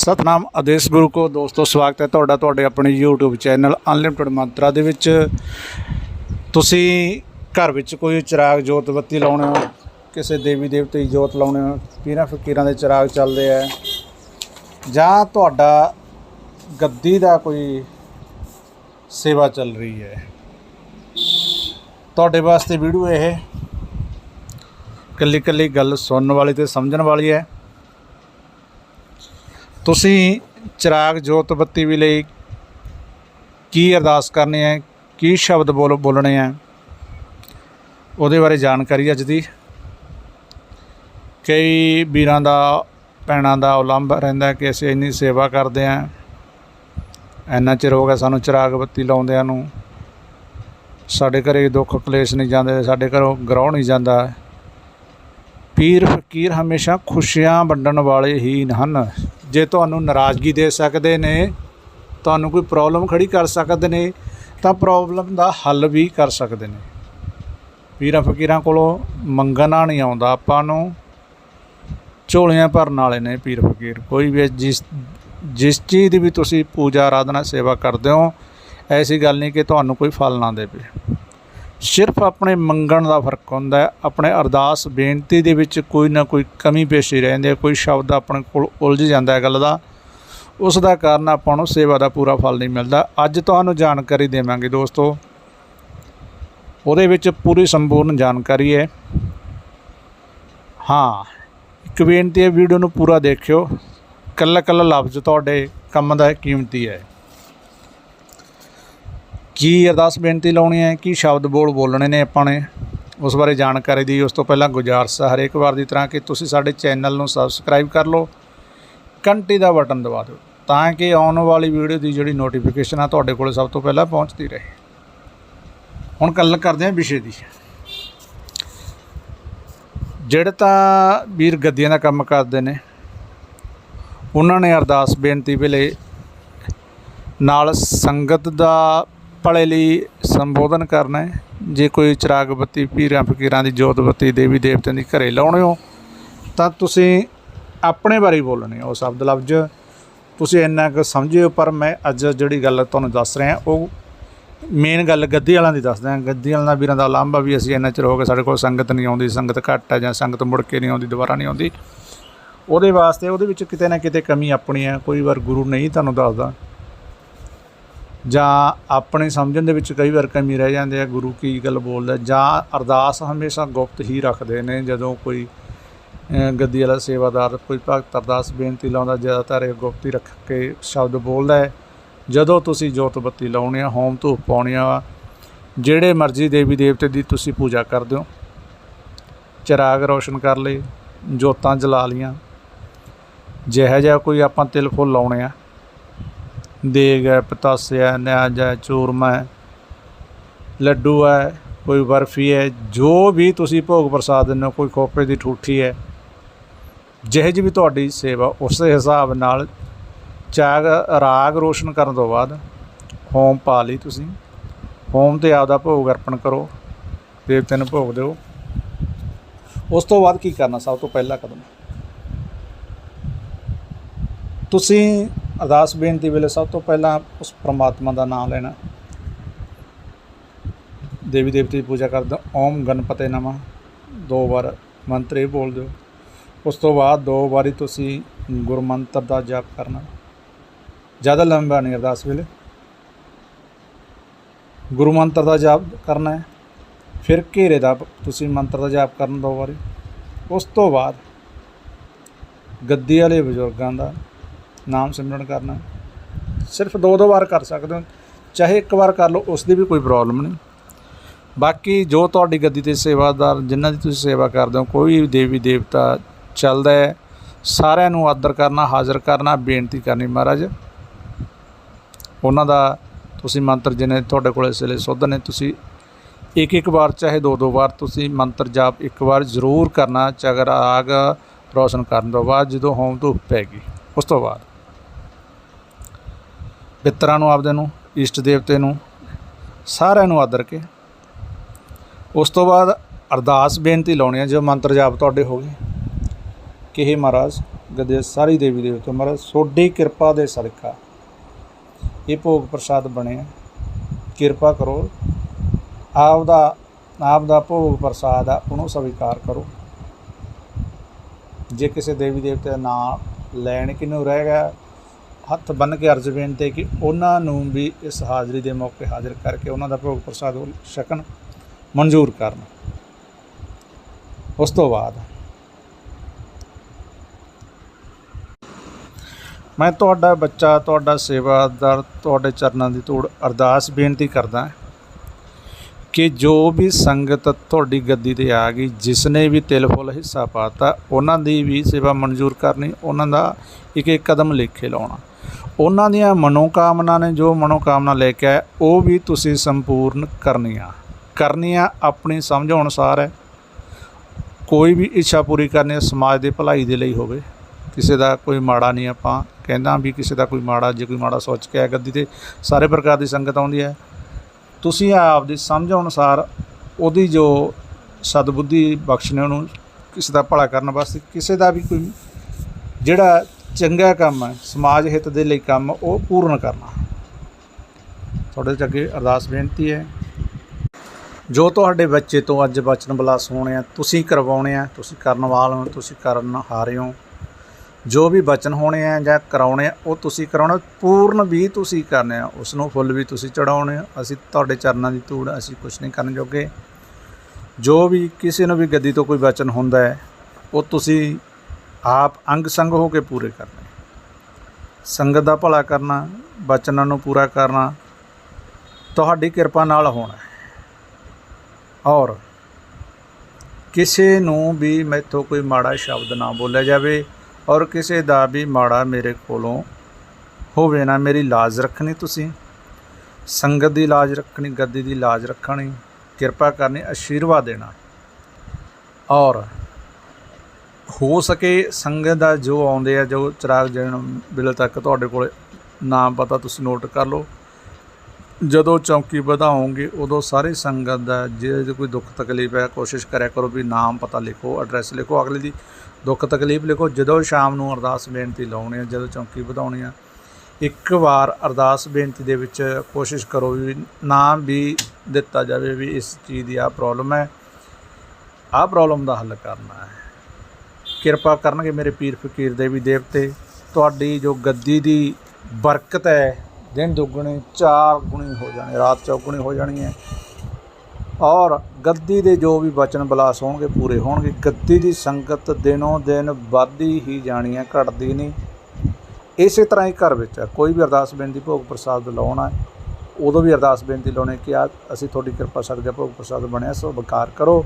ਸਤਨਾਮ ਆਦੇਸ਼ ਗੁਰੂ ਕੋ ਦੋਸਤੋ, ਸਵਾਗਤ ਹੈ ਤੁਹਾਡਾ ਤੁਹਾਡੇ ਆਪਣੇ YouTube ਚੈਨਲ ਅਨਲਿਮਟਿਡ ਮੰਤਰਾ ਦੇ ਵਿੱਚ। ਤੁਸੀਂ ਘਰ ਵਿੱਚ ਕੋਈ ਚਿਰਾਗ ਜੋਤ ਬੱਤੀ ਲਾਉਣੇ ਹੋ? ਕਿਸੇ ਦੇਵੀ ਦੇਵਤੇ ਦੀ ਜੋਤ ਲਾਉਣੇ ਹੋ? ਪੀਰਾਂ ਫਕੀਰਾਂ ਦੇ ਚਿਰਾਗ ਚੱਲਦੇ ਆ। ਜਾਂ ਤੁਹਾਡਾ ਗੱਦੀ ਦਾ ਕੋਈ ਸੇਵਾ ਚੱਲ ਰਹੀ ਹੈ? ਤੁਹਾਡੇ ਵਾਸਤੇ ਵੀਡੀਓ ਇਹ ਕੱਲੀ ਕੱਲੀ ਗੱਲ ਸੁਣਨ ਵਾਲੀ ਤੇ ਸਮਝਣ ਵਾਲੀ ਹੈ। ਤੁਸੀਂ ਚਿਰਾਗ ਜੋਤ ਬੱਤੀ ਵੀ ਲਈ ਕੀ ਅਰਦਾਸ ਕਰਨੀ ਹੈ? ਕੀ ਸ਼ਬਦ ਬੋਲ, ਬੋਲਣੇ ਆ ਉਹਦੇ ਬਾਰੇ ਜਾਣਕਾਰੀ ਅੱਜ ਦੀ। ਕਈ ਵੀਰਾਂ ਦਾ, ਭੈਣਾਂ ਦਾ ਉਲੰਭ ਰਹਿੰਦਾ ਕਿ ਅਸੀਂ ਇੰਨੀ ਸੇਵਾ ਕਰਦੇ ਆਂ ਇੰਨਾ ਚਿਰ ਹੋ ਗਿਆ ਸਾਨੂੰ ਚਿਰਾਗ ਬੱਤੀ ਲਾਉਂਦਿਆਂ ਨੂੰ। ਸਾਡੇ ਘਰੇ ਦੁੱਖ ਕਲੇਸ਼ ਨਹੀਂ ਜਾਂਦੇ, ਸਾਡੇ ਘਰੋਂ ਗਰੋਹ ਨਹੀਂ ਜਾਂਦਾ। ਪੀਰ ਫਕੀਰ ਹਮੇਸ਼ਾ ਖੁਸ਼ੀਆਂ ਵੰਡਣ ਵਾਲੇ ਹੀ ਹਨ। ਜੇ ਤੁਹਾਨੂੰ ਨਾਰਾਜ਼ਗੀ ਦੇ ਸਕਦੇ ਨੇ, ਤੁਹਾਨੂੰ ਕੋਈ ਪ੍ਰੋਬਲਮ ਖੜੀ ਕਰ ਸਕਦੇ ਨੇ, ਤਾਂ ਪ੍ਰੋਬਲਮ ਦਾ ਹੱਲ ਵੀ ਕਰ ਸਕਦੇ ਨੇ। ਪੀਰਾਂ ਫਕੀਰਾਂ ਕੋਲੋਂ ਮੰਗਣਾ ਨਹੀਂ ਆਉਂਦਾ ਆਪਾਂ ਨੂੰ। ਝੋਲੀਆਂ ਭਰਨ ਵਾਲੇ ਨੇ ਪੀਰ ਫਕੀਰ। ਕੋਈ ਵੀ ਜਿਸ ਜਿਸ ਚੀਜ਼ ਦੀ ਵੀ ਤੁਸੀਂ ਪੂਜਾ, ਆਰਾਧਨਾ, ਸੇਵਾ ਕਰਦੇ ਹੋ, ਐਸੀ ਗੱਲ ਨਹੀਂ ਕਿ ਤੁਹਾਨੂੰ ਕੋਈ ਫਲ ਨਾ ਦੇਵੇ। ਸਿਰਫ ਆਪਣੇ ਮੰਗਣ ਦਾ ਫ਼ਰਕ ਹੁੰਦਾ ਹੈ, ਆਪਣੇ ਅਰਦਾਸ, ਬੇਨਤੀ ਦੇ ਵਿੱਚ ਕੋਈ ਨਾ ਕੋਈ ਕਮੀ ਪੇਸ਼ੀ ਰਹਿੰਦੀ ਹੈ, ਕੋਈ ਸ਼ਬਦ ਆਪਣੇ ਕੋਲ ਉਲਝ ਜਾਂਦਾ ਹੈ ਗੱਲ ਦਾ। ਉਸ ਦਾ ਕਾਰਨ ਆਪਾਂ ਨੂੰ ਸੇਵਾ ਦਾ ਪੂਰਾ ਫਲ ਨਹੀਂ ਮਿਲਦਾ। ਅੱਜ ਤੁਹਾਨੂੰ ਜਾਣਕਾਰੀ ਦੇਵਾਂਗੇ ਦੋਸਤੋ। ਉਹਦੇ ਵਿੱਚ ਪੂਰੀ ਸੰਪੂਰਨ ਜਾਣਕਾਰੀ ਹੈ। ਹਾਂ, ਇੱਕ ਬੇਨਤੀ ਹੈ, ਵੀਡੀਓ ਨੂੰ ਪੂਰਾ ਦੇਖਿਓ। ਕੱਲਾ ਕੱਲਾ ਲਫ਼ਜ਼ ਤੁਹਾਡੇ ਕੰਮ ਦਾ ਕੀਮਤੀ ਹੈ। ਕੀ ਅਰਦਾਸ ਬੇਨਤੀ ਲਾਉਣੀ ਹੈ ਕੀ ਸ਼ਬਦ ਬੋਲ ਬੋਲਣੇ ਨੇ ਆਪਾਂ ਨੇ। ਉਸ ਬਾਰੇ ਜਾਣਕਾਰੀ ਦੀ, ਉਸ ਤੋਂ ਪਹਿਲਾਂ ਗੁਜ਼ਾਰਸ਼ ਹਰੇਕ ਵਾਰ ਦੀ ਤਰ੍ਹਾਂ ਕਿ ਤੁਸੀਂ ਸਾਡੇ ਚੈਨਲ ਨੂੰ ਸਬਸਕ੍ਰਾਈਬ ਕਰ ਲਓ, ਘੰਟੀ ਦਾ ਬਟਨ ਦਬਾ ਦਿਓ, ਤਾਂ ਕਿ ਆਉਣ ਵਾਲੀ ਵੀਡੀਓ ਦੀ ਜਿਹੜੀ ਨੋਟੀਫਿਕੇਸ਼ਨ ਆ ਤੁਹਾਡੇ ਕੋਲ ਸਭ ਤੋਂ ਪਹਿਲਾਂ ਪਹੁੰਚਦੀ ਰਹੇ। ਹੁਣ ਗੱਲ ਕਰਦੇ ਹਾਂ ਵਿਸ਼ੇ ਦੀ। ਜਿਹੜੇ ਤਾਂ ਵੀਰ ਗੱਦੀਆਂ ਦਾ ਕੰਮ ਕਰਦੇ ਨੇ, ਉਹਨਾਂ ਨੇ ਅਰਦਾਸ ਬੇਨਤੀ ਵੇਲੇ ਨਾਲ ਸੰਗਤ ਦਾ ਭਲੇ ਲਈ ਸੰਬੋਧਨ ਕਰਨਾ ਹੈ। ਜੇ ਕੋਈ ਚਿਰਾਗ ਬੱਤੀ ਪੀਰਾਂ ਫਕੀਰਾਂ ਦੀ ਜੋਤ ਬੱਤੀ ਦੇਵੀ ਦੇਵਤਿਆਂ ਦੀ ਘਰੇ ਲਾਉਣੇ ਹੋ, ਤਾਂ ਤੁਸੀਂ ਆਪਣੇ ਬਾਰੇ ਬੋਲਣੇ ਉਹ ਸ਼ਬਦ ਲਫ਼ਜ਼। ਤੁਸੀਂ ਇੰਨਾ ਕੁ ਸਮਝਿਓ, ਪਰ ਮੈਂ ਅੱਜ ਜਿਹੜੀ ਗੱਲ ਤੁਹਾਨੂੰ ਦੱਸ ਰਿਹਾ, ਉਹ ਮੇਨ ਗੱਲ ਗੱਦੀ ਵਾਲਾਂ ਦੀ ਦੱਸਦਾ ਗੱਦੀ ਵਾਲਾਂ ਦਾ ਵੀਰਾਂ ਦਾ ਲਾਂਭਾ ਵੀ ਅਸੀਂ ਇੰਨਾ ਚਿਰ ਹੋ ਗਿਆ ਸਾਡੇ ਕੋਲ ਸੰਗਤ ਨਹੀਂ ਆਉਂਦੀ, ਸੰਗਤ ਘੱਟ ਹੈ ਜਾਂ ਸੰਗਤ ਮੁੜ ਕੇ ਨਹੀਂ ਆਉਂਦੀ, ਦੁਬਾਰਾ ਨਹੀਂ ਆਉਂਦੀ। ਉਹਦੇ ਵਾਸਤੇ ਉਹਦੇ ਵਿੱਚ ਕਿਤੇ ਨਾ ਕਿਤੇ ਕਮੀ ਆਪਣੀ ਹੈ, ਕੋਈ ਵਾਰ ਗੁਰੂ ਨਹੀਂ ਤੁਹਾਨੂੰ ਦੱਸਦਾ। ਜਾਂ ਆਪਣੇ ਸਮਝਣ ਦੇ ਵਿੱਚ ਕਈ ਵਾਰ ਕਮੀ ਰਹਿ ਜਾਂਦੇ ਆ ਗੁਰੂ ਕੀ ਗੱਲ ਬੋਲਦਾ ਜਾਂ ਅਰਦਾਸ ਹਮੇਸ਼ਾ ਗੁਪਤ ਹੀ ਰੱਖਦੇ ਨੇ, ਜਦੋਂ ਕੋਈ ਗੱਦੀ ਵਾਲਾ ਸੇਵਾਦਾਰ, ਕੋਈ ਭਗਤ ਅਰਦਾਸ ਬੇਨਤੀ ਲਾਉਂਦਾ, ਜ਼ਿਆਦਾਤਰ ਇਹ ਗੁਪਤੀ ਰੱਖ ਕੇ ਸ਼ਬਦ ਬੋਲਦਾ ਹੈ। ਜਦੋਂ ਤੁਸੀਂ ਜੋਤ ਬੱਤੀ ਲਾਉਣੀ ਆ, ਹੋਮ ਧੂਪ ਪਾਉਣੀ ਆ, ਜਿਹੜੇ ਮਰਜ਼ੀ ਦੇਵੀ ਦੇਵਤੇ ਦੀ ਤੁਸੀਂ ਪੂਜਾ ਕਰਦੇ ਹੋ, ਚਿਰਾਗ ਰੋਸ਼ਨ ਕਰ ਲਏ, ਜੋਤਾਂ ਜਲਾ ਲੀਆਂ ਜਿਹੋ ਜਿਹਾ ਕੋਈ ਆਪਾਂ ਤਿਲ ਫੁੱਲ ਲਾਉਣੇ ਆ ਦੇਗ ਹੈ ਪਤਾਸੇ ਹੈ ਨਿਆਜ ਹੈ ਚੂਰਮਾ ਹੈ ਲੱਡੂ ਹੈ ਕੋਈ ਬਰਫੀ ਹੈ ਜੋ ਵੀ ਤੁਸੀਂ ਭੋਗ ਪ੍ਰਸਾਦ ਦਿੰਦੇ ਹੋ, ਕੋਈ ਖੋਪੇ ਦੀ ਠੂਠੀ ਹੈ ਜਿਹੇ ਜਿਹੀ ਵੀ ਤੁਹਾਡੀ ਸੇਵਾ, ਉਸੇ ਹਿਸਾਬ ਨਾਲ ਚਾਗ ਰਾਗ ਰੋਸ਼ਨ ਕਰਨ ਤੋਂ ਬਾਅਦ ਹੋਮ ਪਾ ਲਈ ਤੁਸੀਂ। ਹੋਮ ਤੇ ਆਪਦਾ ਭੋਗ ਅਰਪਣ ਕਰੋ, ਦੇਵਤੇ ਨੂੰ ਭੋਗ ਦਿਓ। ਉਸ ਤੋਂ ਬਾਅਦ ਕੀ ਕਰਨਾ? ਸਭ ਤੋਂ ਪਹਿਲਾ ਕਦਮ। ਤੁਸੀਂ ਅਰਦਾਸ ਬੇਨਤੀ ਵੇਲੇ ਸਭ ਤੋਂ ਪਹਿਲਾਂ ਉਸ ਪ੍ਰਮਾਤਮਾ ਦਾ ਨਾਮ ਲੈਣਾ। ਦੇਵੀ ਦੇਵਤੇ ਦੀ ਪੂਜਾ ਕਰਦੇ ਓਮ ਗਣਪਤੇ ਨਮः। ਦੋ ਵਾਰ ਮੰਤਰ ਇਹ ਬੋਲ ਦਿਓ। ਉਸ ਤੋਂ ਬਾਅਦ ਦੋ ਵਾਰੀ ਤੁਸੀਂ ਗੁਰਮੰਤਰ ਦਾ ਜਾਪ ਕਰਨਾ। ਜ਼ਿਆਦਾ ਲੰਬਾ ਨਹੀਂ ਅਰਦਾਸ ਵੇਲੇ। ਗੁਰੂ ਮੰਤਰ ਦਾ ਜਾਪ ਕਰਨਾ ਹੈ। ਫਿਰ ਘੇਰੇ ਦਾ ਤੁਸੀਂ ਮੰਤਰ ਦਾ ਜਾਪ ਕਰਨ ਦੋ ਵਾਰੀ। ਉਸ ਤੋਂ ਬਾਅਦ ਗੱਦੀ ਵਾਲੇ ਬਜ਼ੁਰਗਾਂ ਦਾ ਨਾਮ ਸਿਮਰਨ ਕਰਨਾ। ਸਿਰਫ ਦੋ ਦੋ ਵਾਰ ਕਰ ਸਕਦੇ ਹੋ। ਚਾਹੇ ਇੱਕ ਵਾਰ ਕਰ ਲਓ ਉਸ ਦੀ ਵੀ ਕੋਈ ਪ੍ਰੋਬਲਮ ਨਹੀਂ। ਬਾਕੀ ਜੋ ਤੁਹਾਡੀ ਗੱਦੀ ਤੇ ਸੇਵਾਦਾਰ, ਜਿਨ੍ਹਾਂ ਦੀ ਤੁਸੀਂ ਸੇਵਾ ਕਰਦੇ ਹੋ, ਕੋਈ ਵੀ ਦੇਵੀ, ਦੇਵਤਾ ਚੱਲਦਾ ਹੈ, ਸਾਰਿਆਂ ਨੂੰ ਆਦਰ ਕਰਨਾ, ਹਾਜ਼ਰ ਕਰਨਾ, ਬੇਨਤੀ ਕਰਨੀ ਮਹਾਰਾਜ। ਉਹਨਾਂ ਦਾ ਤੁਸੀਂ ਮੰਤਰ ਜਿਹਨੇ ਤੁਹਾਡੇ ਕੋਲ ਇਸ ਵੇਲੇ ਸੁੱਧ ਨੇ, ਤੁਸੀਂ ਇੱਕ ਇੱਕ ਵਾਰ, ਚਾਹੇ ਦੋ ਦੋ ਵਾਰ ਤੁਸੀਂ ਮੰਤਰ ਜਾਪ ਇੱਕ ਵਾਰ ਜ਼ਰੂਰ ਕਰਨਾ ਚਗਰ ਆਗ ਰੋਸ਼ਨ ਕਰਨ ਤੋਂ ਬਾਅਦ ਜਦੋਂ ਹੋਮ ਧੂਪ ਪੈ ਗਈ ਉਸ ਤੋਂ ਬਾਅਦ। ਪਿੱਤਰਾਂ ਨੂੰ, ਆਪਦੇ ਨੂੰ, ਇਸ਼ਟ ਦੇਵਤੇ ਨੂੰ, ਸਾਰਿਆਂ ਨੂੰ ਆਦਰ ਕੇ। ਉਸ ਤੋਂ ਬਾਅਦ ਅਰਦਾਸ ਬੇਨਤੀ ਲਾਉਣੀ ਹੈ ਜੋ ਮੰਤਰ ਜਾਪ ਤੁਹਾਡੇ ਹੋ ਗਏ। ਕਿ ਹੇ ਮਹਾਰਾਜ, ਗਦੇ ਸਾਰੀ ਦੇਵੀ ਦੇਵਤੇ ਮਹਾਰਾਜ, ਸੋਡੀ ਕਿਰਪਾ ਦੇ ਸਦਕਾ ਇਹ ਭੋਗ ਪ੍ਰਸਾਦ ਬਣਿਆ ਕਿਰਪਾ ਕਰੋ ਆਪ ਦਾ ਆਪ ਦਾ ਭੋਗ ਪ੍ਰਸਾਦ ਆ, ਉਹਨੂੰ ਸਵੀਕਾਰ ਕਰੋ। ਜੇ ਕਿਸੇ ਦੇਵੀ ਦੇਵਤੇ ਦਾ ਨਾਮ ਲੈਣ ਕਿਨੂੰ ਰਹਿ ਗਿਆ ਹੱਥ ਬੰਨ ਕੇ ਅਰਜ਼ ਬੇਨਤੀ ਕਿ ਉਹਨਾਂ ਨੂੰ ਵੀ ਇਸ ਹਾਜ਼ਰੀ ਦੇ ਮੌਕੇ ਹਾਜ਼ਰ ਕਰਕੇ ਉਹਨਾਂ ਦਾ ਭੋਗ ਪ੍ਰਸਾਦ ਛਕਣ, ਮਨਜ਼ੂਰ ਕਰਨ। ਉਸ ਤੋਂ ਬਾਅਦ ਮੈਂ ਤੁਹਾਡਾ ਬੱਚਾ, ਤੁਹਾਡਾ ਸੇਵਾਦਾਰ, ਤੁਹਾਡੇ ਚਰਨਾਂ ਦੀ ਧੂੜ ਅਰਦਾਸ ਬੇਨਤੀ ਕਰਦਾ ਕਿ ਜੋ ਵੀ ਸੰਗਤ ਤੁਹਾਡੀ ਗੱਦੀ ਤੇ ਆ ਗਈ ਜਿਸ ਨੇ ਵੀ ਤਿਲ ਫੁੱਲ ਹਿੱਸਾ ਪਾਤਾ, ਉਹਨਾਂ ਦੀ ਵੀ ਸੇਵਾ ਮਨਜ਼ੂਰ ਕਰਨੀ, ਉਹਨਾਂ ਦਾ ਇੱਕ ਇੱਕ ਕਦਮ ਲੇਖੇ ਲਾਉਣਾ। ਉਹਨਾਂ ਦੀਆਂ ਮਨੋਕਾਮਨਾ ਨੇ ਜੋ ਮਨੋਕਾਮਨਾ ਲੈ ਕੇ ਆਏ, ਉਹ ਵੀ ਤੁਸੀਂ ਸੰਪੂਰਨ ਕਰਨੀਆਂ। ਕਰਨੀਆਂ ਆਪਣੀ ਸਮਝ ਅਨੁਸਾਰ ਹੈ। ਕੋਈ ਵੀ ਇੱਛਾ ਪੂਰੀ ਕਰਨੀ ਸਮਾਜ ਦੇ ਭਲਾਈ ਦੇ ਲਈ ਹੋਵੇ। ਕਿਸੇ ਦਾ ਕੋਈ ਮਾੜਾ ਨਹੀਂ ਆਪਾਂ ਕਹਿੰਦਾ ਵੀ ਕਿਸੇ ਦਾ ਕੋਈ ਮਾੜਾ, ਜੇ ਕੋਈ ਮਾੜਾ ਸੋਚ ਕੇ ਆ ਗੱਦੀ ਤੇ, ਸਾਰੇ ਪ੍ਰਕਾਰ ਦੀ ਸੰਗਤ ਆਉਂਦੀ ਹੈ। ਤੁਸੀਂ ਆਪ ਦੀ ਸਮਝ ਅਨੁਸਾਰ ਉਹਦੀ ਜੋ ਸਤਬੁੱਧੀ ਬਖਸ਼ਣੇ ਉਹਨੂੰ ਕਿਸੇ ਦਾ ਭਲਾ ਕਰਨ ਵਾਸਤੇ, ਕਿਸੇ ਦਾ ਵੀ ਕੋਈ ਜਿਹੜਾ ਚੰਗਾ ਕੰਮ ਹੈ, ਸਮਾਜ ਹਿੱਤ ਦੇ ਲਈ ਕੰਮ ਉਹ ਪੂਰਨ ਕਰਨਾ। ਤੁਹਾਡੇ ਚ ਅੱਗੇ ਅਰਦਾਸ ਬੇਨਤੀ ਹੈ। ਜੋ ਤੁਹਾਡੇ ਬੱਚੇ ਤੋਂ ਅੱਜ ਬਚਨ ਬਲਾਸ ਹੋਣੇ ਆ, ਤੁਸੀਂ ਕਰਵਾਉਣੇ ਆ, ਤੁਸੀਂ ਕਰਨ ਵਾਲੇ ਹੋ, ਤੁਸੀਂ ਕਰਨ ਹਾਰੇ ਹੋ। ਜੋ ਵੀ ਬਚਨ ਹੋਣੇ ਆ ਜਾਂ ਕਰਾਉਣੇ ਆ, ਉਹ ਤੁਸੀਂ ਕਰਾਉਣਾ, ਪੂਰਨ ਵੀ ਤੁਸੀਂ ਕਰਨੇ ਆ ਉਸ ਨੂੰ ਫੁੱਲ ਵੀ ਤੁਸੀਂ ਚੜਾਉਣੇ ਆ। ਅਸੀਂ ਤੁਹਾਡੇ ਚਰਨਾਂ ਦੀ ਧੂੜ, ਅਸੀਂ ਕੁਝ ਨਹੀਂ ਕਰਨ ਜੋਗੇ। ਜੋ ਵੀ ਕਿਸੇ ਨੂੰ ਵੀ ਗੱਦੀ ਤੋਂ ਕੋਈ ਬਚਨ ਹੁੰਦਾ ਹੈ, ਉਹ ਤੁਸੀਂ ਆਪ ਅੰਗ ਸੰਗ ਹੋ ਕੇ ਪੂਰੇ ਕਰਨੇ। ਸੰਗਤ ਦਾ ਭਲਾ ਕਰਨਾ, ਬਚਨਾਂ ਨੂੰ ਪੂਰਾ ਕਰਨਾ ਤੁਹਾਡੀ ਕਿਰਪਾ ਨਾਲ ਹੋਣਾ ਹੈ। ਔਰ ਕਿਸੇ ਨੂੰ ਵੀ ਮੈਥੋਂ ਕੋਈ ਮਾੜਾ ਸ਼ਬਦ ਨਾ ਬੋਲਿਆ ਜਾਵੇ ਔਰ ਕਿਸੇ ਦਾ ਵੀ ਮਾੜਾ ਮੇਰੇ ਕੋਲੋਂ ਹੋਵੇ ਨਾ, ਮੇਰੀ ਲਾਜ ਰੱਖਣੀ ਤੁਸੀਂ। ਸੰਗਤ ਦੀ ਲਾਜ ਰੱਖਣੀ, ਗੱਦੀ ਦੀ ਲਾਜ ਰੱਖਣੀ, ਕਿਰਪਾ ਕਰਨੀ, ਆਸ਼ੀਰਵਾਦ ਦੇਣਾ। ਔਰ ਹੋ ਸਕੇ, ਸੰਗਤ ਦਾ ਜੋ ਆਉਂਦੇ ਆ, ਜੋ ਚਰਾਗ ਜਣ ਬਿਲ ਤੱਕ ਤੁਹਾਡੇ ਕੋਲ, ਨਾਮ ਪਤਾ ਤੁਸੀਂ ਨੋਟ ਕਰ ਲਓ। ਜਦੋਂ ਚੌਂਕੀ ਵਧਾਓਗੇ, ਉਦੋਂ ਸਾਰੀ ਸੰਗਤ ਦਾ ਜੇ ਕੋਈ ਦੁੱਖ ਤਕਲੀਫ ਹੈ, ਕੋਸ਼ਿਸ਼ ਕਰਿਆ ਕਰੋ ਵੀ ਨਾਮ ਪਤਾ ਲਿਖੋ ਐਡਰੈਸ ਲਿਖੋ, ਅਗਲੇ ਦੀ ਦੁੱਖ ਤਕਲੀਫ ਲਿਖੋ। ਜਦੋਂ ਸ਼ਾਮ ਨੂੰ ਅਰਦਾਸ ਬੇਨਤੀ ਲਾਉਣੀ ਹੈ ਜਦੋਂ ਚੌਂਕੀ ਵਧਾਉਣੀ ਆ, ਇੱਕ ਵਾਰ ਅਰਦਾਸ ਬੇਨਤੀ ਦੇ ਵਿੱਚ ਕੋਸ਼ਿਸ਼ ਕਰੋ ਵੀ ਨਾਮ ਵੀ ਦਿੱਤਾ ਜਾਵੇ ਵੀ ਇਸ ਚੀਜ਼ ਦੀ ਆ ਪ੍ਰੋਬਲਮ ਹੈ। ਆਹ ਪ੍ਰੋਬਲਮ ਦਾ ਹੱਲ ਕਰਨਾ ਹੈ। ਕਿਰਪਾ ਕਰਨਗੇ ਮੇਰੇ ਪੀਰ ਫਕੀਰ ਦੇਵੀ ਦੇਵਤੇ ਤੁਹਾਡੀ ਜੋ ਗੱਦੀ ਦੀ ਬਰਕਤ ਹੈ, ਦਿਨ ਦੁੱਗਣੀ, ਚਾਰ ਗੁਣੀ ਹੋ ਜਾਣੀ, ਰਾਤ ਚੌਗੁਣੀ ਹੋ ਜਾਣੀ ਹੈ। ਔਰ ਗੱਦੀ ਦੇ ਜੋ ਵੀ ਬਚਨ ਬਲਾਸ ਹੋਣਗੇ, ਪੂਰੇ ਹੋਣਗੇ। ਗੱਦੀ ਦੀ ਸੰਗਤ ਦਿਨੋਂ ਦਿਨ ਵੱਧਦੀ ਹੀ ਜਾਣੀ ਹੈ, ਘਟਦੀ ਨਹੀਂ। ਇਸੇ ਤਰ੍ਹਾਂ ਹੀ ਘਰ ਵਿੱਚ ਹੈ। ਕੋਈ ਵੀ ਅਰਦਾਸ ਬੇਨਤੀ ਭੋਗ ਪ੍ਰਸਾਦ ਲਾਉਣਾ ਹੈ ਉਦੋਂ ਵੀ ਅਰਦਾਸ ਬੇਨਤੀ ਲਾਉਣੇ ਕਿ ਆ, ਅਸੀਂ ਤੁਹਾਡੀ ਕਿਰਪਾ ਸਦਕਾ ਭੋਗ ਪ੍ਰਸਾਦ ਬਣਿਆ, ਸੋ ਵਿਕਾਰ ਕਰੋ।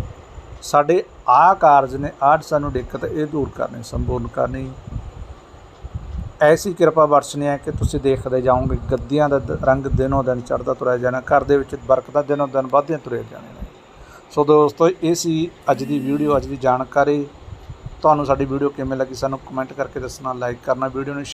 ਸਾਡੇ ਆ ਕਾਰਜ ਨੇ ਆਹ ਸਾਨੂੰ ਦਿੱਕਤ, ਇਹ ਦੂਰ ਕਰਨੀ, ਸੰਪੂਰਨ ਕਰਨੀ। ਐਸੀ ਕਿਰਪਾ ਬਰਸਣੀ ਹੈ ਕਿ ਤੁਸੀਂ ਦੇਖਦੇ ਜਾਓਗੇ, ਗੱਦੀਆਂ ਦਾ ਰੰਗ ਦਿਨੋਂ ਦਿਨ ਚੜ੍ਹਦਾ ਤੁਰਿਆ ਜਾਣਾ, ਘਰ ਦੇ ਵਿੱਚ ਬਰਕਤਾਂ ਦਿਨੋਂ ਦਿਨ ਵੱਧਦੀਆਂ ਤੁਰੇ ਜਾਣੇ ਨੇ। ਸੋ ਦੋਸਤੋ, ਇਹ ਸੀ ਅੱਜ ਦੀ ਵੀਡੀਓ, ਅੱਜ ਦੀ ਜਾਣਕਾਰੀ। ਤੁਹਾਨੂੰ ਸਾਡੀ ਵੀਡੀਓ ਕਿਵੇਂ ਲੱਗੀ ਸਾਨੂੰ ਕਮੈਂਟ ਕਰਕੇ ਦੱਸਣਾ, ਲਾਈਕ ਕਰਨਾ, ਵੀਡੀਓ ਨੂੰ